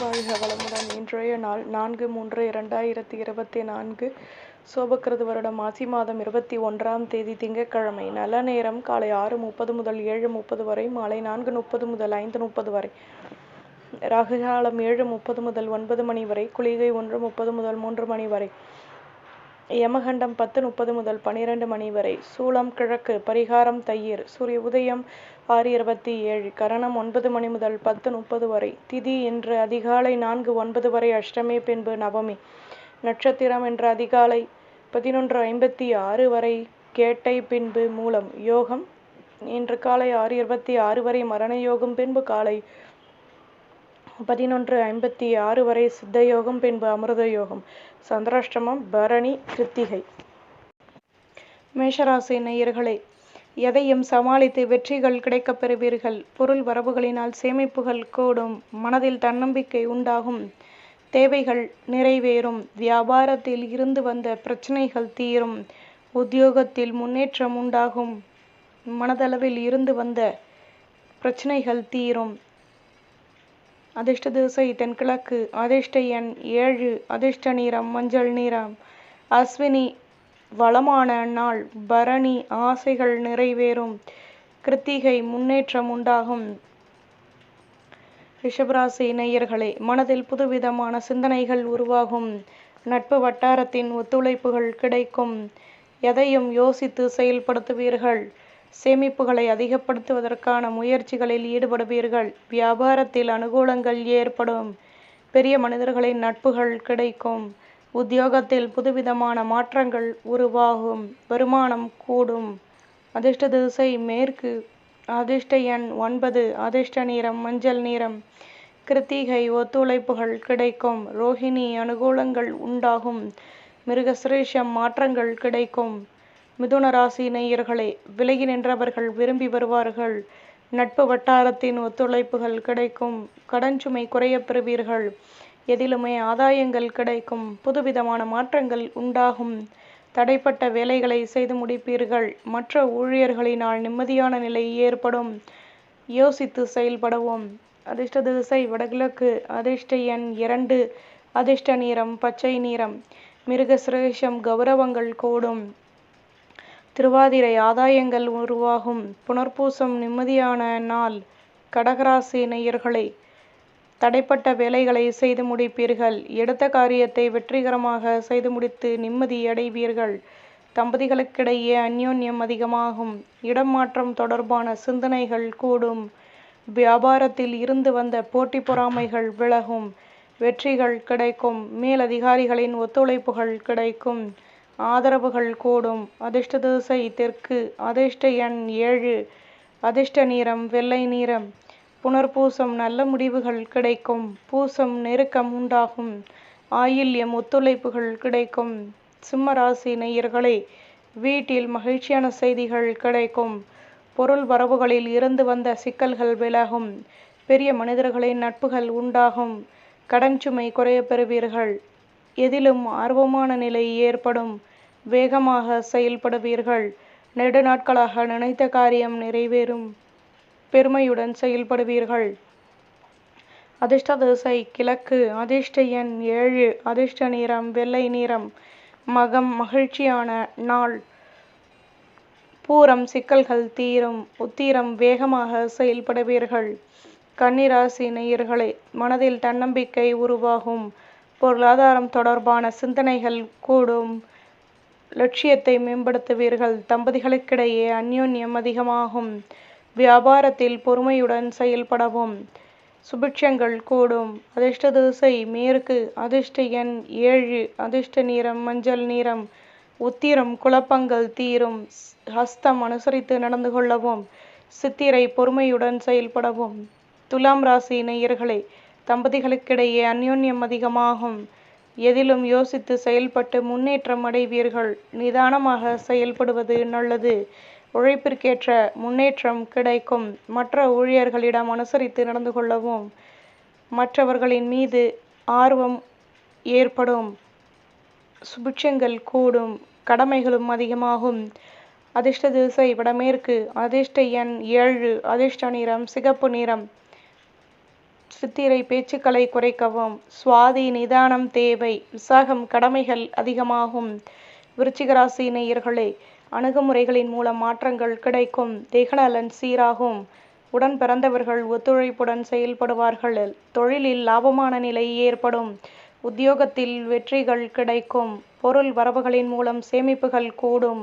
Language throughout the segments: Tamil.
வாழ்க வளமுடன் இன்றைய நாள் நான்கு மூன்று இரண்டாயிரத்தி இருபத்தி நான்கு சோபக்கிருது வருடம் மாசி மாதம் இருபத்தி ஒன்றாம் தேதி திங்கட்கிழமை. நல்ல நேரம் காலை ஆறு முப்பது முதல் ஏழு முப்பது வரை மாலை நான்கு முப்பது முதல் ஐந்து முப்பது வரை. ராகுகாலம் ஏழு முப்பது முதல் ஒன்பது மணி வரை குளிகை ஒன்று முப்பது முதல் மூன்று மணி வரை. யமகண்டம் பத்து முப்பது முதல் பனிரெண்டு மணி வரை. சூளம் கிழக்கு பரிகாரம் தயிர் சூரிய உதயம் ஆறு இருபத்தி ஏழு கரணம் ஒன்பது மணி முதல் பத்து முப்பது வரை. திதி இன்று அதிகாலை நான்கு ஒன்பது வரை அஷ்டமி பின்பு நவமி. நட்சத்திரம் இன்று அதிகாலை பதினொன்று ஐம்பத்தி ஆறு வரை. கேட்டை பின்பு மூலம். யோகம் இன்று காலை ஆறு இருபத்தி ஆறு வரை. மரண யோகம் பின்பு காலை பதினொன்று ஐம்பத்தி ஆறு வரை சித்த யோகம் பின்பு அமிர்த யோகம் சந்திராஷ்டமம் பரணி கிருத்திகை. மேஷராசி நேயர்களே எதையும் சமாளித்து வெற்றிகள் கிடைக்கப் பெறுவீர்கள். பொருள் வரவுகளினால் சேமிப்புகள் கூடும். மனதில் தன்னம்பிக்கை உண்டாகும். தேவைகள் நிறைவேறும். வியாபாரத்தில் இருந்து வந்த பிரச்சனைகள் தீரும். உத்தியோகத்தில் முன்னேற்றம் உண்டாகும். மனதளவில் இருந்து வந்த பிரச்சனைகள் தீரும். அதிர்ஷ்ட திசை தென்கிழக்கு அதிர்ஷ்ட எண் ஏழு அதிர்ஷ்ட நிறம் மஞ்சள் நிறம். அஸ்வினி வளமான நாள் பரணி ஆசைகள் நிறைவேறும் கிருத்திகை முன்னேற்றம் உண்டாகும். ரிஷபராசி நேயர்களே மனதில் புதுவிதமான சிந்தனைகள் உருவாகும். நட்பு வட்டாரத்தின் ஒத்துழைப்புகள் கிடைக்கும். எதையும் யோசித்து செயல்படுத்துவீர்கள். சேமிப்புகளை அதிகப்படுத்துவதற்கான முயற்சிகளில் ஈடுபடுவீர்கள். வியாபாரத்தில் அனுகூலங்கள் ஏற்படும். பெரிய மனிதர்களின் நட்புகள் கிடைக்கும். உத்தியோகத்தில் புதுவிதமான மாற்றங்கள் உருவாகும். வருமானம் கூடும். அதிர்ஷ்ட திசை மேற்கு. அதிர்ஷ்ட எண் ஒன்பது. அதிர்ஷ்ட நிறம் மஞ்சள் நிறம். கிருத்திகை ஒத்துழைப்புகள் கிடைக்கும். ரோஹிணி அனுகூலங்கள் உண்டாகும். மிருகசிரேஷம் மாற்றங்கள் கிடைக்கும். மிதுன ராசி நேயர்களே விலகி நின்றவர்கள் விரும்பி வருவார்கள். நட்பு வட்டாரத்தின் ஒத்துழைப்புகள் கிடைக்கும். கடன் சுமை குறையப் பெறுவீர்கள். எதிலுமே ஆதாயங்கள் கிடைக்கும். புதுவிதமான மாற்றங்கள் உண்டாகும். தடைப்பட்ட வேலைகளை செய்து முடிப்பீர்கள். மற்ற ஊழியர்களினால் நிம்மதியான நிலை ஏற்படும். யோசித்து செயல்படவும். அதிர்ஷ்ட திசை வடகிழக்கு. அதிர்ஷ்ட எண் இரண்டு. அதிர்ஷ்ட நிறம் பச்சை நிறம். மிருக சிரேஷம் கௌரவங்கள் கூடும். திருவாதிரை ஆதாயங்கள் உருவாகும். புனர்பூசம் நிம்மதியான நாள். கடகராசி நேயர்களை தடைப்பட்ட வேலைகளை செய்து முடிப்பீர்கள். எடுத்த காரியத்தை வெற்றிகரமாக செய்து முடித்து நிம்மதி அடைவீர்கள். தம்பதிகளுக்கிடையே அந்யோன்யம் அதிகமாகும். இடம் மாற்றம் தொடர்பான சிந்தனைகள் கூடும். வியாபாரத்தில் இருந்து வந்த போட்டி பொறாமைகள் விலகும். வெற்றிகள் கிடைக்கும். மேலதிகாரிகளின் ஒத்துழைப்புகள் கிடைக்கும். ஆதரவுகள் கூடும். அதிர்ஷ்ட திசை தெற்கு. அதிர்ஷ்ட எண் ஏழு. அதிர்ஷ்ட நிறம் வெள்ளை நிறம். புனர்பூசம் நல்ல முடிவுகள் கிடைக்கும். பூசம் நெருக்கம் உண்டாகும். ஆயில்யம் ஒத்துழைப்புகள் கிடைக்கும். சிம்ம ராசி நேயர்களே வீட்டில் மகிழ்ச்சியான செய்திகள் கிடைக்கும். பொருள் வரவுகளில் இருந்து வந்த சிக்கல்கள் விலகும். பெரிய மனிதர்களின் நட்புகள் உண்டாகும். கடன் சுமை குறைய பெறுவீர்கள். எதிலும் ஆர்வமான நிலை ஏற்படும். வேகமாக செயல்படுவீர்கள். நெடுநாட்களாக நினைத்த காரியம் நிறைவேறும். பெருமையுடன் செயல்படுவீர்கள். அதிர்ஷ்ட திசை கிழக்கு. அதிர்ஷ்ட எண் ஏழு. அதிர்ஷ்ட நிறம் வெள்ளை நிறம். மகம் மகிழ்ச்சியான நாள். பூரம் சிக்கல்கள் தீரும். உத்திரம் வேகமாக செயல்படுவீர்கள். கன்னிராசி நேயர்களே மனதில் தன்னம்பிக்கை உருவாகும். பொருளாதாரம் தொடர்பான சிந்தனைகள் கூடும். லட்சியத்தை மேம்படுத்துவீர்கள். தம்பதிகளுக்கிடையே அந்யோன்யம் அதிகமாகும். வியாபாரத்தில் பொறுமையுடன் செயல்படவும். சுபிட்சங்கள் கூடும். அதிர்ஷ்ட திசை மேற்கு. அதிர்ஷ்ட எண் ஏழு. அதிர்ஷ்ட நிறம் மஞ்சள் நிறம். உத்திரம் குழப்பங்கள் தீரும். ஹஸ்தம் அனுசரித்து நடந்து கொள்ளவும். சித்திரை பொறுமையுடன் செயல்படவும். துலாம் ராசி நேயர்களே தம்பதிகளுக்கிடையே அந்யோன்யம் அதிகமாகும். எதிலும் யோசித்து செயல்பட்டு முன்னேற்றம் அடைவீர்கள். நிதானமாக செயல்படுவது நல்லது. உழைப்பிற்கேற்ற முன்னேற்றம் கிடைக்கும். மற்ற ஊழியர்களிடம் அனுசரித்து நடந்து கொள்ளவும். மற்றவர்களின் மீது ஆர்வம் ஏற்படும். சுபிட்சங்கள் கூடும். கடமைகளும் அதிகமாகும். அதிர்ஷ்ட திசை வடமேற்கு. அதிர்ஷ்ட எண் ஏழு. அதிர்ஷ்ட நிறம் சிகப்பு நிறம். சித்திரை பேச்சுக்களை குறைக்கவும் சுவாதி நிதானம் தேவை விசாகம் கடமைகள் அதிகமாகும். விருச்சிகராசி நேயர்களே அணுகுமுறைகளின் மூலம் மாற்றங்கள் கிடைக்கும். தேகநலன் சீராகும். உடன் பிறந்தவர்கள் ஒத்துழைப்புடன் செயல்படுவார்கள். தொழிலில் லாபமான நிலை ஏற்படும். உத்தியோகத்தில் வெற்றிகள் கிடைக்கும். பொருள் வரவுகளின் மூலம் சேமிப்புகள் கூடும்.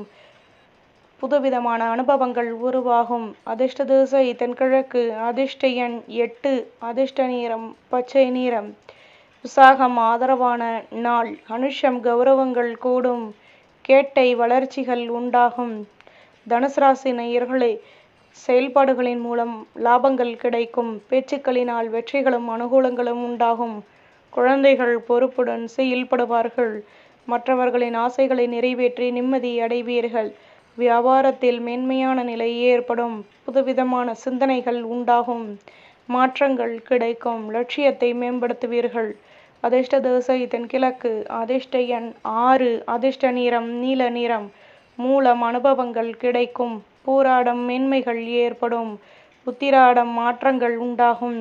புதுவிதமான அனுபவங்கள் உருவாகும். அதிர்ஷ்ட திசை தென்கிழக்கு அதிர்ஷ்ட எண் எட்டு அதிர்ஷ்ட நிறம் பச்சை நிறம். விசாகம் ஆதரவான நாள் அனுஷம் கௌரவங்கள் கூடும். கேட்டை வளர்ச்சிகள் உண்டாகும். தனுசு ராசி நேயர்களே செயல்பாடுகளின் மூலம் லாபங்கள் கிடைக்கும். பேச்சுக்களினால் வெற்றிகளும் அனுகூலங்களும் உண்டாகும். குழந்தைகள் பொறுப்புடன் செயல்படுவார்கள். மற்றவர்களின் ஆசைகளை நிறைவேற்றி நிம்மதி அடைவீர்கள். வியாபாரத்தில் மேன்மையான நிலை ஏற்படும். புதுவிதமான சிந்தனைகள் உண்டாகும். மாற்றங்கள் கிடைக்கும். லட்சியத்தை மேம்படுத்துவீர்கள். அதிர்ஷ்ட திசை தென்கிழக்கு அதிர்ஷ்ட எண் ஆறு. அதிர்ஷ்ட நிறம் நீல நிறம். மூலம் அனுபவங்கள் கிடைக்கும். பூராடம் மேன்மைகள் ஏற்படும். உத்திராடம் மாற்றங்கள் உண்டாகும்.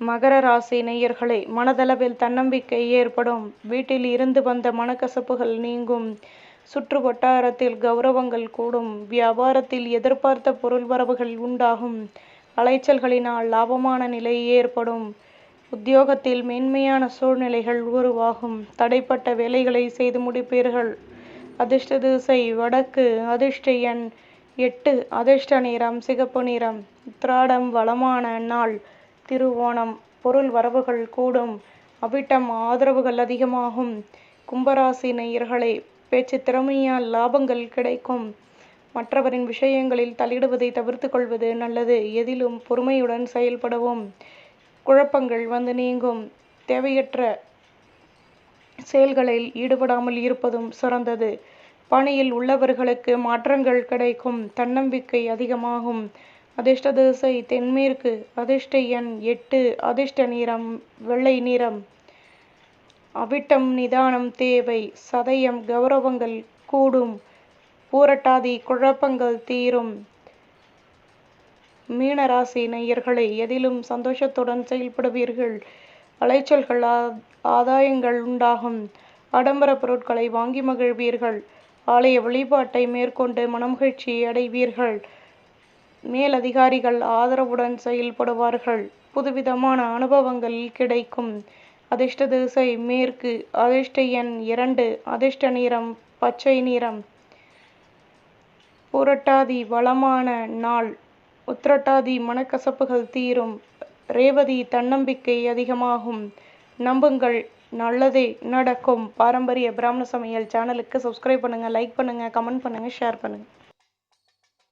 மகர ராசி நேயர்களே மனதளவில் தன்னம்பிக்கை ஏற்படும். வீட்டில் இருந்து வந்த மனக்கசப்புகள் நீங்கும். சுற்று வட்டாரத்தில் கௌரவங்கள் கூடும். வியாபாரத்தில் எதிர்பார்த்த பொருள் வரவுகள் உண்டாகும். அலைச்சல்களினால் லாபமான நிலை ஏற்படும். உத்தியோகத்தில் மேன்மையான சூழ்நிலைகள் உருவாகும். தடைப்பட்ட வேலைகளை செய்து முடிப்பீர்கள். அதிர்ஷ்ட திசை வடக்கு அதிர்ஷ்ட எண் எட்டு அதிர்ஷ்ட நிறம் சிகப்பு நிறம். உத்ராடம் வளமான நாள். திருவோணம். பொருள் வரவுகள் கூடும். அவிட்டம் ஆதரவுகள் அதிகமாகும். கும்பராசி நேயர்களே பேச்சு திறமையால் லாபங்கள் கிடைக்கும். மற்றவரின் விஷயங்களில் தலையிடுவதை தவிர்த்து கொள்வது நல்லது. எதிலும் பொறுமையுடன் செயல்படவும். குழப்பங்கள் வந்து நீங்கும். தேவையற்ற செயல்களில் ஈடுபடாமல் இருப்பதும் சிறந்தது. பணியில் உள்ளவர்களுக்கு மாற்றங்கள் கிடைக்கும். தன்னம்பிக்கை அதிகமாகும். அதிர்ஷ்ட திசை தென்மேற்கு. அதிர்ஷ்ட எண் எட்டு. அதிர்ஷ்ட நிறம் வெள்ளை நிறம். அவிட்டம் நிதானம் தேவை. சதயம் கௌரவங்கள் கூடும். பூரட்டாதி குழப்பங்கள் தீரும். மீனராசி நேயர்களை எதிலும் சந்தோஷத்துடன் செயல்படுவீர்கள். அலைச்சல்கள் ஆதாயங்கள் உண்டாகும். ஆடம்பர பொருட்களை வாங்கி மகிழ்வீர்கள். ஆலய வழிபாட்டை மேற்கொண்டு மனமகிழ்ச்சி அடைவீர்கள். மேலதிகாரிகள் ஆதரவுடன் செயல்படுவார்கள். புதுவிதமான அனுபவங்கள் கிடைக்கும். அதிர்ஷ்ட திசை மேற்கு அதிர்ஷ்ட எண் இரண்டு அதிர்ஷ்ட நிறம் பச்சை நிறம். புரட்டாதி வளமான நாள். உத்திரட்டாதி மனக்கசப்புகள் தீரும். ரேவதி தன்னம்பிக்கை அதிகமாகும். நம்புங்கள் நல்லதே நடக்கும். பாரம்பரிய பிராமண சமையல் சேனலுக்கு சப்ஸ்கிரைப் பண்ணுங்கள் லைக் பண்ணுங்கள் கமெண்ட் பண்ணுங்கள் ஷேர் பண்ணுங்கள்